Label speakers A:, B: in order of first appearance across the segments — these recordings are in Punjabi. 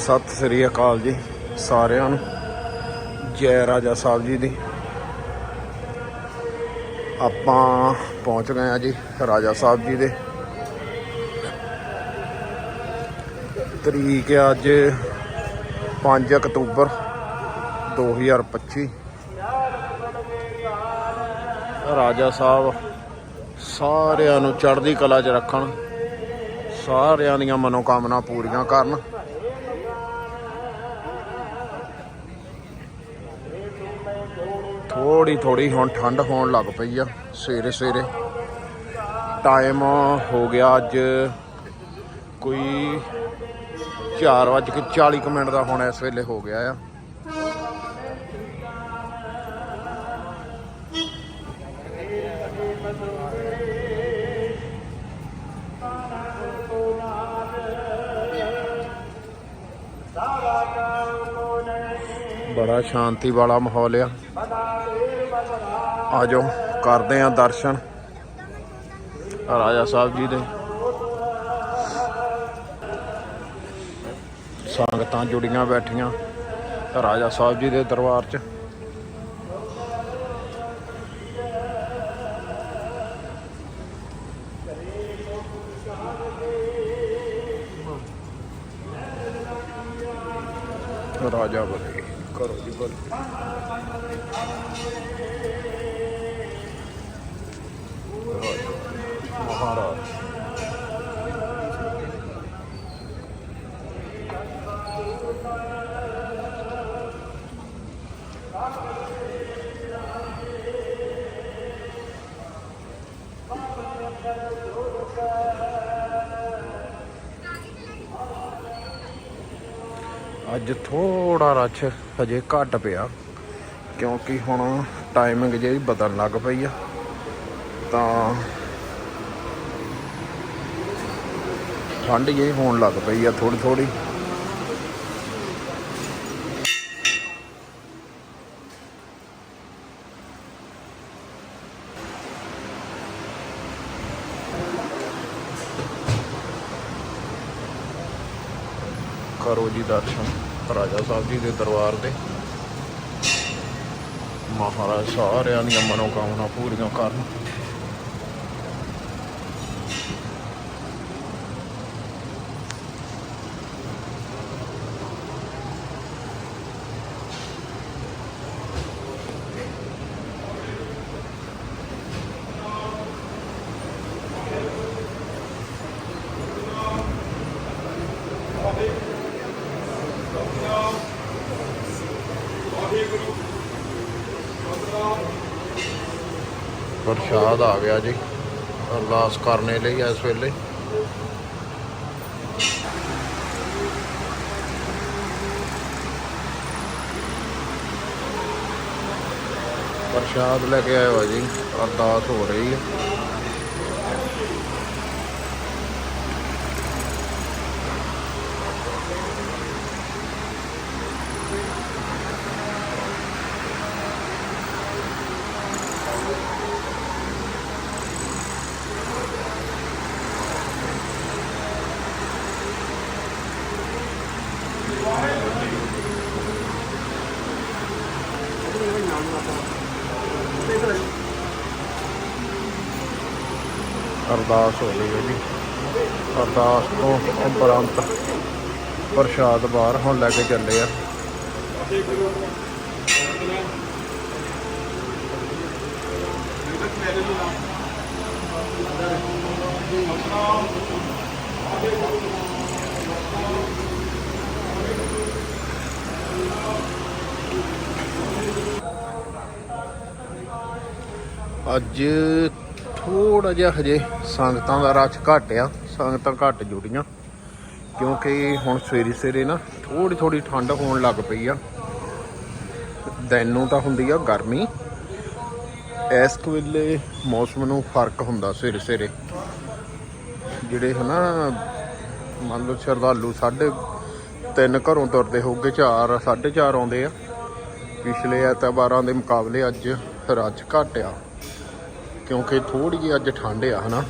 A: ਸਤਿ ਸ੍ਰੀ ਅਕਾਲ ਜੀ ਸਾਰਿਆਂ ਨੂੰ। ਜੈ ਰਾਜਾ ਸਾਹਿਬ ਜੀ ਦੀ। ਆਪਾਂ ਪਹੁੰਚ ਗਏ ਆ ਜੀ ਰਾਜਾ ਸਾਹਿਬ ਜੀ ਦੇ। ਤਰੀਕ ਹੈ ਅੱਜ 5 ਅਕਤੂਬਰ 2025 ਰਾਜਾ ਸਾਹਿਬ ਸਾਰਿਆਂ ਨੂੰ ਚੜ੍ਹਦੀ ਕਲਾ 'ਚ ਰੱਖਣ, ਸਾਰਿਆਂ ਦੀਆਂ ਮਨੋਕਾਮਨਾ ਪੂਰੀਆਂ ਕਰਨ। ਥੋੜੀ ਥੋੜੀ ਹੁਣ ਠੰਡ ਹੋਣ ਲੱਗ ਪਈ ਆ, ਸਵੇਰੇ ਸਵੇਰੇ। ਟਾਈਮ ਹੋ ਗਿਆ ਅੱਜ ਕੋਈ 4:40 ਮਿੰਟ ਦਾ ਹੁਣ ਇਸ ਵੇਲੇ ਹੋ ਗਿਆ ਆ। ਬੜਾ ਸ਼ਾਂਤੀ ਵਾਲਾ ਮਾਹੌਲ ਆ। ਆ ਜਾਓ ਕਰਦੇ ਆ ਦਰਸ਼ਨ। ਰਾਜਾ ਸਾਹਿਬ ਜੀ ਦੇ ਸੰਗਤਾਂ ਜੁੜੀਆਂ ਬੈਠੀਆਂ ਰਾਜਾ ਸਾਹਿਬ ਜੀ ਦੇ ਦਰਬਾਰ 'ਚ। ਰਾਜਾ ਬਲੇ ਕਰੋ ਜੀ ਬਲੇ। ਮਹਾਰਾਜ ਅੱਜ ਥੋੜਾ ਰਸ਼ ਹਜੇ ਘੱਟ ਪਿਆ, ਕਿਉਂਕਿ ਹੁਣ ਟਾਈਮਿੰਗ ਜਿਹੜੀ ਬਦਲਣ ਲੱਗ ਪਈ ਆ। ਤਾਂ ਠੰਡ ਜਿਹੀ ਹੋਣ ਲੱਗ ਪਈ ਆ ਥੋੜੀ ਥੋੜੀ ਕਰੋ ਜੀ ਦਰਸ਼ਨ, ਰਾਜਾ ਸਾਹਿਬ ਜੀ ਦੇ ਦਰਬਾਰ ਦੇ। ਮਹਾਰਾਜ ਸਾਰਿਆਂ ਦੀਆਂ ਮਨੋਕਾਮਨਾ ਪੂਰੀਆਂ ਕਰਨ। ਪ੍ਰਸ਼ਾਦ ਆ ਗਿਆ ਜੀ। ਅਰਦਾਸ ਕਰਨੇ ਲਈ ਇਸ ਵੇਲੇ। ਪ੍ਰਸ਼ਾਦ ਲੈ ਕੇ ਆਇਆ ਜੀ। ਅਰਦਾਸ ਹੋ ਰਹੀ ਹੈ। ਅਰਦਾਸ ਹੋ ਗਈ ਹੈ ਜੀ। ਅਰਦਾਸ ਤੋਂ ਉਪਰੰਤ ਪ੍ਰਸ਼ਾਦ ਬਾਹਰ ਹੁਣ ਲੈ ਕੇ ਚੱਲੇ ਆ। ਅੱਜ ਥੋੜਾ ਜਿਹਾ ਹਜੇ ਸੰਗਤਾਂ ਦਾ ਰਸ਼ ਘੱਟ ਆ, ਸੰਗਤਾਂ ਘੱਟ ਜੁੜੀਆਂ, ਕਿਉਂਕਿ ਹੁਣ ਸਵੇਰੀ ਸਵੇਰੇ ਨਾ ਥੋੜੀ ਥੋੜੀ ਠੰਡ ਹੋਣ ਲੱਗ ਪਈ ਆ। ਦਿਨ ਨੂੰ ਤਾਂ ਹੁੰਦੀ ਆ ਗਰਮੀ। ਇਸ ਵੇਲੇ ਮੌਸਮ ਨੂੰ ਫ਼ਰਕ ਹੁੰਦਾ ਸਵੇਰੇ ਸਵੇਰੇ। ਜਿਹੜੇ ਹਨਾ, ਮੰਨ ਲਓ ਸ਼ਰਧਾਲੂ ਸਾਢੇ ਤਿੰਨ ਘਰੋਂ ਤੁਰਦੇ ਹੋਗੇ 4 4:30 ਆਉਂਦੇ ਆ। ਪਿਛਲੇ ਐਤਵਾਰਾਂ ਦੇ ਮੁਕਾਬਲੇ ਅੱਜ ਰਸ਼ ਘੱਟ ਆ। ਕਿਉਂਕਿ ਥੋੜੀ ਜਿਹੀ ਅੱਜ ਠੰਡ ਆ ਹਨਾ?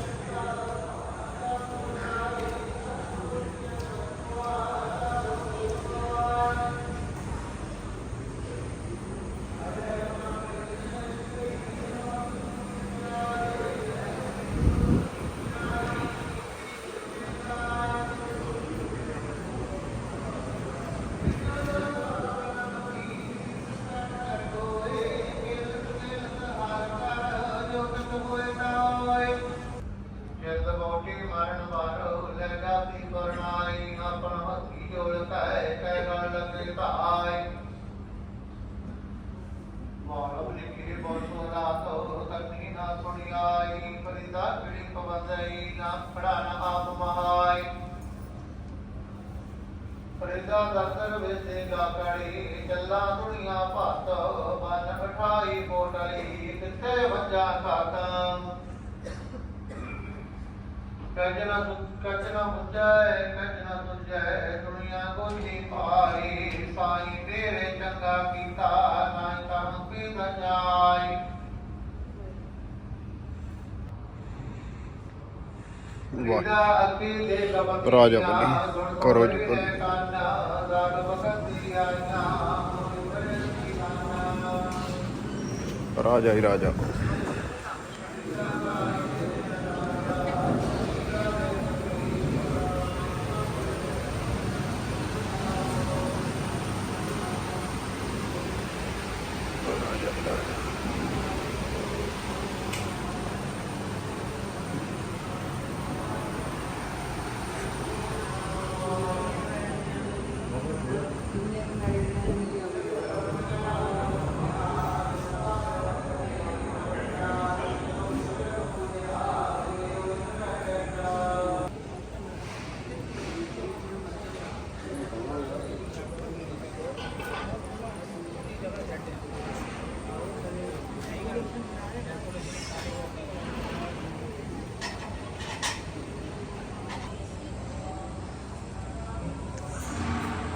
B: ਵੇਸੇਗਾ ਕੜੀ ਚੱਲਾ ਦੁਨੀਆ ਭੱਤ ਬਨ ਬਿਠਾਈ ਕੋਟਲੀ ਕਿੱਥੇ ਵੱਜਾ ਖਾਤਾ। ਕਜਨਾ ਕਜਨਾ ਮੁਝੈ ਕਜਨਾ ਤੁਝੈ ਦੁਨੀਆ ਕੋਈ ਪਾਈ ਸਾਈ ਤੇਰੇ ਚੰਗਾ ਕੀਤਾ ਨਾਈ ਕੰਮ ਕੀ ਜਾਈ
A: ਵਾਹ। ਰਾਜਾ ਬਲੀ, ਕਰੋ ਜੀ। ਰਾਜਾ ਹੀ ਰਾਜਾ।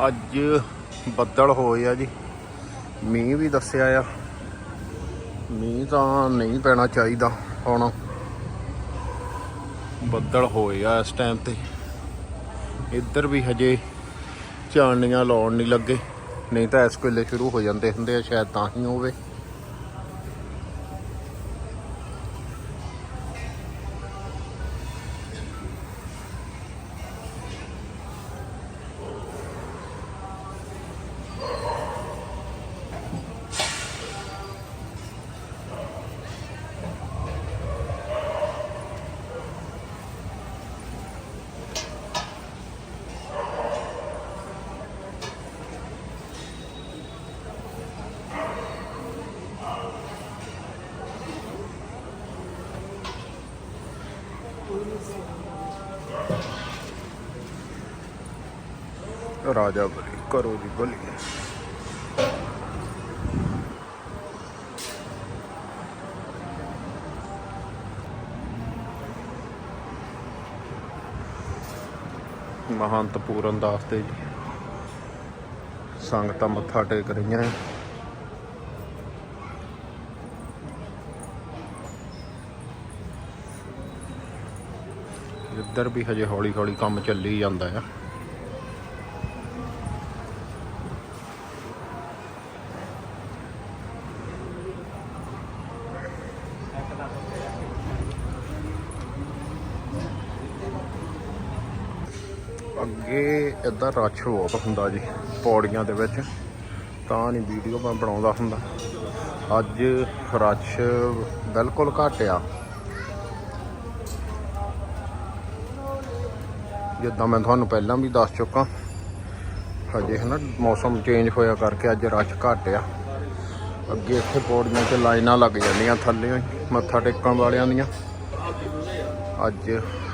A: ਅੱਜ ਬੱਦਲ ਹੋਏ ਆ ਜੀ। ਮੀਂਹ ਵੀ ਦੱਸਿਆ ਆ। ਮੀਂਹ ਤਾਂ ਨਹੀਂ ਪੈਣਾ ਚਾਹੀਦਾ ਹੁਣ। ਬੱਦਲ ਹੋਏ ਆ ਇਸ ਟਾਈਮ ਤੇ। ਇੱਧਰ ਵੀ ਹਜੇ ਚਾਨਣੀਆਂ ਲਾਉਣ ਨਹੀਂ ਲੱਗੇ। ਨਹੀਂ ਤਾਂ ਇਸ ਵੇਲੇ ਸ਼ੁਰੂ ਹੋ ਜਾਂਦੇ ਹੁੰਦੇ ਆ, ਸ਼ਾਇਦ ਤਾਂ ਹੀ ਹੋਵੇ। ਰਾਜਾ ਬਲੀ, ਕਰੋ ਜੀ ਬਲੀ। ਮਹੰਤ ਪੂਰਨ ਦਾਸ ਤੇ ਜੀ, ਸੰਗਤਾਂ ਮੱਥਾ ਟੇਕ ਰਹੀਆਂ ਹੈ ਇੱਧਰ ਵੀ ਹਜੇ ਹੌਲੀ ਹੌਲੀ ਕੰਮ ਚੱਲੀ ਜਾਂਦਾ ਆ ਅੱਗੇ ਇੱਦਾਂ ਰਸ਼ ਬਹੁਤ ਹੁੰਦਾ ਜੀ, ਪੌੜੀਆਂ ਦੇ ਵਿੱਚ। ਤਾਂ ਨਹੀਂ ਵੀਡੀਓ ਮੈਂ ਬਣਾਉਂਦਾ ਹੁੰਦਾ। ਅੱਜ ਰਸ਼ ਬਿਲਕੁਲ ਘੱਟ ਆ ਜਿੱਦਾਂ ਮੈਂ ਤੁਹਾਨੂੰ ਪਹਿਲਾਂ ਵੀ ਦੱਸ ਚੁੱਕਾ, ਹਜੇ ਹਨਾ ਮੌਸਮ ਚੇਂਜ ਹੋਇਆ ਕਰਕੇ ਅੱਜ ਰਸ਼ ਘੱਟ ਆ ਅੱਗੇ ਇੱਥੇ ਪੌੜੀਆਂ 'ਚ ਲਾਈਨਾਂ ਲੱਗ ਜਾਂਦੀਆਂ ਥੱਲੇ ਹੀ, ਮੱਥਾ ਟੇਕਣ ਵਾਲਿਆਂ ਦੀਆਂ। ਅੱਜ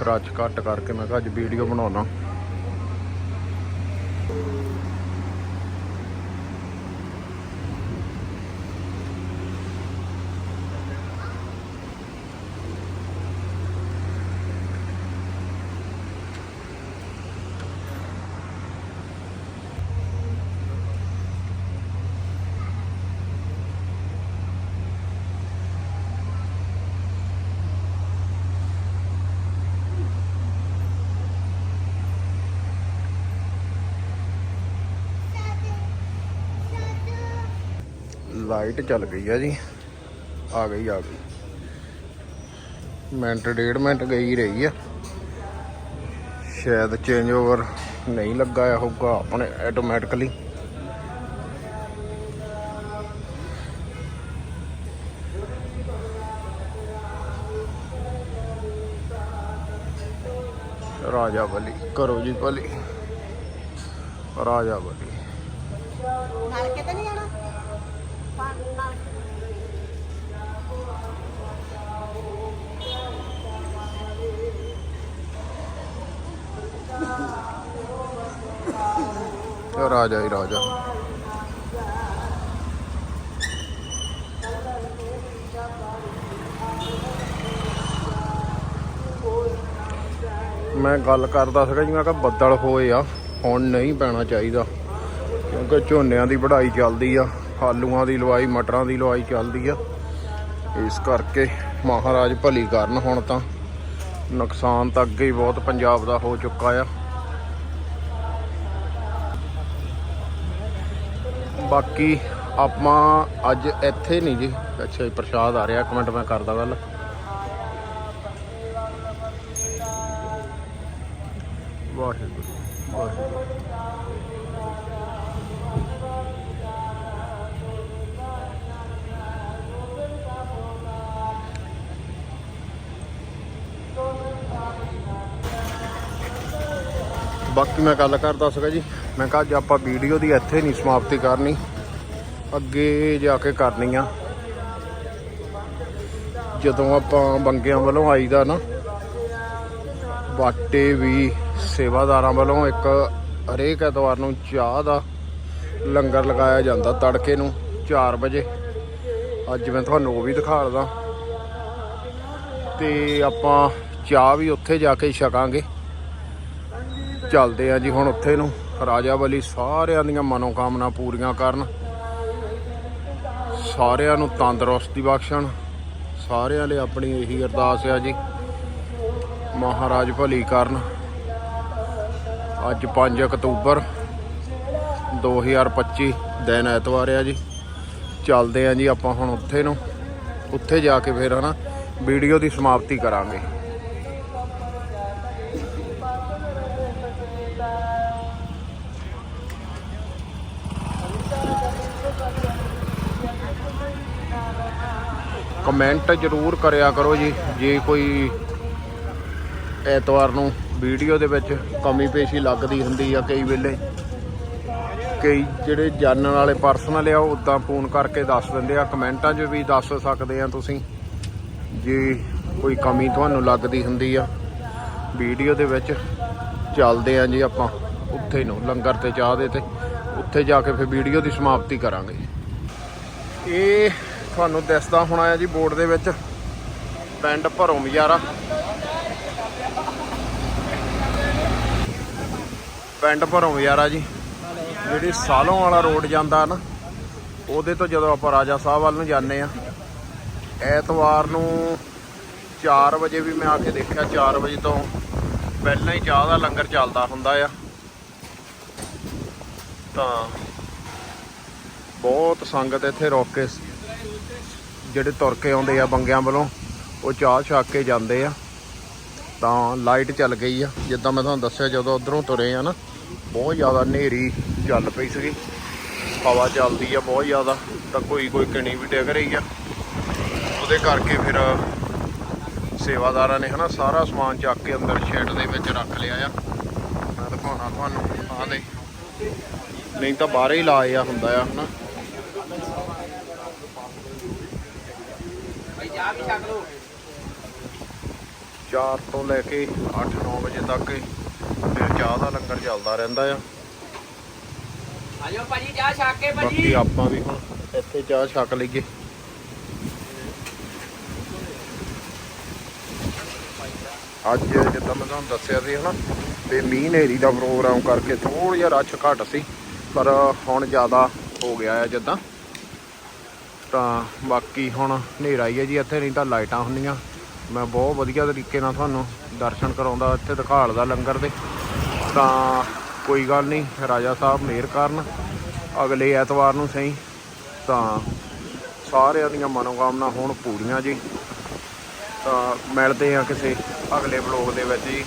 A: ਰਸ਼ ਘੱਟ ਕਰਕੇ ਮੈਂ ਕਿਹਾ ਅੱਜ ਵੀਡੀਓ ਬਣਾਉਣਾ। ਲਾਈਟ ਚੱਲ ਗਈ ਆ ਜੀ। ਆ ਗਈ ਆ ਗਈ। ਮਿੰਟ, ਡੇਢ ਮਿੰਟ ਗਈ ਰਹੀ ਆ। ਸ਼ਾਇਦ ਚੇਂਜ ਓਵਰ ਨਹੀਂ ਲੱਗਾ ਹੋਊਗਾ ਆਪਣੇ ਆਟੋਮੈਟਿਕਲੀ ਰਾਜਾ ਬਲੀ, ਕਰੋ ਜੀ ਭਲੀ ਰਾਜਾ ਬਲੀ।
C: ਨਾਲ ਕਿਤੇ ਨਹੀਂ ਜਾਣਾ?
A: ਰਾਜਾ ਹੀ ਰਾਜਾ। ਮੈਂ ਗੱਲ ਕਰਦਾ ਸੀਗਾ ਜੀ, ਮੈਂ ਕਿਹਾ ਬੱਦਲ ਹੋਏ ਆ, ਹੁਣ ਨਹੀਂ ਪੈਣਾ ਚਾਹੀਦਾ, ਕਿਉਂਕਿ ਝੋਨਿਆਂ ਦੀ ਵਢਾਈ ਚੱਲਦੀ ਆ। ਆਲੂਆਂ ਦੀ ਲਵਾਈ, ਮਟਰਾਂ ਦੀ ਲਵਾਈ ਚੱਲਦੀ ਆ। ਇਸ ਕਰਕੇ ਮਹਾਰਾਜ ਭਲੀ ਕਰਨ ਹੁਣ ਤਾਂ। ਨੁਕਸਾਨ ਤਾਂ ਅੱਗੇ ਹੀ ਬਹੁਤ ਪੰਜਾਬ ਦਾ ਹੋ ਚੁੱਕਾ ਆ। ਬਾਕੀ ਆਪਾਂ ਅੱਜ ਇੱਥੇ ਨਹੀਂ ਜੀ। ਅੱਛਾ ਜੀ, ਪ੍ਰਸ਼ਾਦ ਆ ਰਿਹਾ। ਇੱਕ ਮਿੰਟ ਮੈਂ ਕਰਦਾ ਗੱਲ। ਵਾਹਿਗੁਰੂ ਵਾਹਿਗੁਰੂ। ਬਾਕੀ ਮੈਂ ਗੱਲ ਕਰਦਾ ਸੀਗਾ ਜੀ, ਮੈਂ ਕਿਹਾ ਅੱਜ ਆਪਾਂ ਵੀਡੀਓ ਦੀ ਇੱਥੇ ਨਹੀਂ ਸਮਾਪਤੀ ਕਰਨੀ, ਅੱਗੇ ਜਾ ਕੇ ਕਰਨੀ ਆ। ਜਦੋਂ ਆਪਾਂ ਬੰਗਿਆਂ ਵੱਲੋਂ ਆਈਦਾ ਨਾ, ਬਾਟੇ ਵੀ ਸੇਵਾਦਾਰਾਂ ਵੱਲੋਂ ਇੱਕ ਹਰੇਕ ਐਤਵਾਰ ਨੂੰ ਚਾਹ ਦਾ ਲੰਗਰ ਲਗਾਇਆ ਜਾਂਦਾ ਤੜਕੇ ਨੂੰ 4 ਵਜੇ। ਅੱਜ ਮੈਂ ਤੁਹਾਨੂੰ ਉਹ ਵੀ ਦਿਖਾ ਲਦਾ ਤੇ ਆਪਾਂ ਚਾਹ ਵੀ ਉੱਥੇ ਜਾ ਕੇ ਛਕਾਂਗੇ। ਚੱਲਦੇ ਆ ਜੀ ਹੁਣ ਉੱਥੇ ਨੂੰ। ਰਾਜਾ ਬਲੀ ਸਾਰਿਆਂ ਦੀਆਂ ਮਨੋਕਾਮਨਾ ਪੂਰੀਆਂ ਕਰਨ। ਸਾਰਿਆਂ ਨੂੰ ਤੰਦਰੁਸਤੀ ਬਖਸ਼ਣ। ਸਾਰਿਆਂ ਲਈ ਆਪਣੀ ਇਹੀ ਅਰਦਾਸ ਆ ਜੀ। ਮਹਾਰਾਜ ਭਲੀ ਕਰਨ। ਅੱਜ 5 ਅਕਤੂਬਰ 2025 ਦਿਨ ਐਤਵਾਰ ਆ ਜੀ। ਚੱਲਦੇ ਆ ਜੀ ਆਪਾਂ ਹੁਣ ਉੱਥੇ ਨੂੰ। ਉੱਥੇ ਜਾ ਕੇ ਫਿਰ ਹਨਾ ਵੀਡੀਓ ਦੀ ਸਮਾਪਤੀ ਕਰਾਂਗੇ। ਕਮੈਂਟ ਜ਼ਰੂਰ ਕਰਿਆ ਕਰੋ ਜੀ, ਜੇ ਕੋਈ ਐਤਵਾਰ ਨੂੰ ਵੀਡੀਓ ਦੇ ਵਿੱਚ ਕਮੀ ਪੇਸ਼ੀ ਲੱਗਦੀ ਹੁੰਦੀ ਆ ਕਈ ਵੇਲੇ, ਕਈ ਜਿਹੜੇ ਜਾਣਨ ਵਾਲੇ ਪਰਸਨਲ ਆ, ਉਹ ਉਦਾਂ ਫੋਨ ਕਰਕੇ ਦੱਸ ਦਿੰਦੇ ਆ ਕਮੈਂਟਾਂ 'ਚ ਵੀ ਦੱਸ ਸਕਦੇ ਆ ਤੁਸੀਂ, ਜੇ ਕੋਈ ਕਮੀ ਤੁਹਾਨੂੰ ਲੱਗਦੀ ਹੁੰਦੀ ਆ ਵੀਡੀਓ ਦੇ ਵਿੱਚ ਚੱਲਦੇ ਆ ਜੀ ਆਪਾਂ, ਉੱਥੇ ਨੂੰ, ਲੰਗਰ ਤੇ ਚਾਹ ਦੇ ਤੇ, ਉੱਥੇ ਜਾ ਕੇ ਫਿਰ ਵੀਡੀਓ ਦੀ ਸਮਾਪਤੀ ਕਰਾਂਗੇ। ਇਹ ਤੁਹਾਨੂੰ ਦਿਸਦਾ ਹੋਣਾ ਆ ਜੀ ਬੋਰਡ ਦੇ ਵਿੱਚ। ਪਿੰਡ ਭਰੋਂ ਮਜਾਰਾ ਪਿੰਡ ਭਰੋ ਮਜਾਰਾ ਜੀ। ਜਿਹੜੀ ਸਾਲੋਂ ਵਾਲਾ ਰੋਡ ਜਾਂਦਾ ਨਾ, ਉਹਦੇ ਤੋਂ ਜਦੋਂ ਆਪਾਂ ਰਾਜਾ ਸਾਹਿਬ ਵੱਲ ਨੂੰ ਜਾਂਦੇ ਆ ਐਤਵਾਰ ਨੂੰ 4 ਵਜੇ ਵੀ ਮੈਂ ਆ ਕੇ ਦੇਖਿਆ 4 ਵਜੇ ਤੋਂ ਪਹਿਲਾਂ ਹੀ ਚਾਹ ਦਾ ਲੰਗਰ ਚੱਲਦਾ ਹੁੰਦਾ ਆ। ਤਾਂ ਬਹੁਤ ਸੰਗਤ ਇੱਥੇ ਰੁਕ ਕੇ ਜਿਹੜੇ ਤੁਰ ਕੇ ਆਉਂਦੇ ਆ ਬੰਗਿਆਂ ਵੱਲੋਂ, ਉਹ ਚਾਹ ਛੱਕ ਕੇ ਜਾਂਦੇ ਆ। ਤਾਂ ਲਾਈਟ ਚੱਲ ਗਈ ਆ। ਜਿੱਦਾਂ ਮੈਂ ਤੁਹਾਨੂੰ ਦੱਸਿਆ, ਜਦੋਂ ਉਧਰੋਂ ਤੁਰੇ ਆ ਨਾ, ਬਹੁਤ ਜ਼ਿਆਦਾ ਹਨੇਰੀ ਚੱਲ ਪਈ ਸੀਗੀ। ਹਵਾ ਚੱਲਦੀ ਆ ਬਹੁਤ ਜ਼ਿਆਦਾ, ਤਾਂ ਕੋਈ ਕੋਈ ਕਣੀ ਵੀ ਡਿੱਗ ਰਹੀ ਆ। ਉਹਦੇ ਕਰਕੇ ਫਿਰ ਸੇਵਾਦਾਰਾਂ ਨੇ ਹਨਾ ਸਾਰਾ ਸਮਾਨ ਚੱਕ ਕੇ ਅੰਦਰ ਸ਼ੈੱਡ ਦੇ ਵਿੱਚ ਰੱਖ ਲਿਆ ਆ। ਮੈਂ ਦਿਖਾਉਣਾ ਤੁਹਾਨੂੰ, ਆਹ ਦੇ ਨਹੀਂ ਤਾਂ ਬਾਹਰ ਹੀ ਲਾਇਆ ਹੁੰਦਾ ਆ, ਹਨਾ। ਚਾਰ ਤੋਂ ਲੈ ਕੇ 8-9 ਵਜੇ ਤੱਕ ਫਿਰ ਚਾਹ ਦਾ ਲੰਗਰ ਚੱਲਦਾ ਰਹਿੰਦਾ ਆ।
D: ਆਜੋ ਭਾਜੀ ਚਾਹ ਛੱਕ ਕੇ
A: ਬਾਕੀ
D: ਭਾਜੀ
A: ਆਪਾਂ ਵੀ ਹੁਣ ਇੱਥੇ ਚਾਹ ਛਕ ਲਈਏ। ਅੱਜ ਜਿੱਦਾਂ ਮੈਂ ਤੁਹਾਨੂੰ ਦੱਸਿਆ ਸੀ ਹਨਾ ਤੇ ਮੀਂਹ ਹਨੇਰੀ ਦਾ ਪ੍ਰੋਗਰਾਮ ਕਰਕੇ ਥੋੜਾ ਜਿਹਾ ਰਸ਼ ਘੱਟ ਸੀ ਪਰ ਹੁਣ ਜ਼ਿਆਦਾ ਹੋ ਗਿਆ ਹੈ ਜਿੱਦਾਂ। ਤਾਂ ਬਾਕੀ ਹੁਣ ਹਨੇਰਾ ਹੀ ਹੈ ਜੀ, ਇੱਥੇ ਨਹੀਂ ਤਾਂ ਲਾਈਟਾਂ ਹੁੰਦੀਆਂ। ਮੈਂ ਬਹੁਤ ਵਧੀਆ ਤਰੀਕੇ ਨਾਲ ਤੁਹਾਨੂੰ ਦਰਸ਼ਨ ਕਰਾਉਂਦਾ, ਇੱਥੇ ਦਿਖਾਲਦਾ ਲੰਗਰ ਦੇ। ਤਾਂ ਕੋਈ ਗੱਲ ਨਹੀਂ, ਰਾਜਾ ਸਾਹਿਬ ਮਿਹਰ ਕਰਨ। ਅਗਲੇ ਐਤਵਾਰ ਨੂੰ ਸਹੀ ਤਾਂ ਸਾਰਿਆਂ ਦੀਆਂ ਮਨੋਕਾਮਨਾ ਹੋਣ ਪੂਰੀਆਂ ਜੀ। ਤਾਂ ਮਿਲਦੇ ਆ ਕਿਸੇ ਅਗਲੇ ਵਲੋਗ ਦੇ ਵਿੱਚ ਜੀ।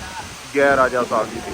A: ਜੈ ਰਾਜਾ ਸਾਹਿਬ ਜੀ ਦੀ।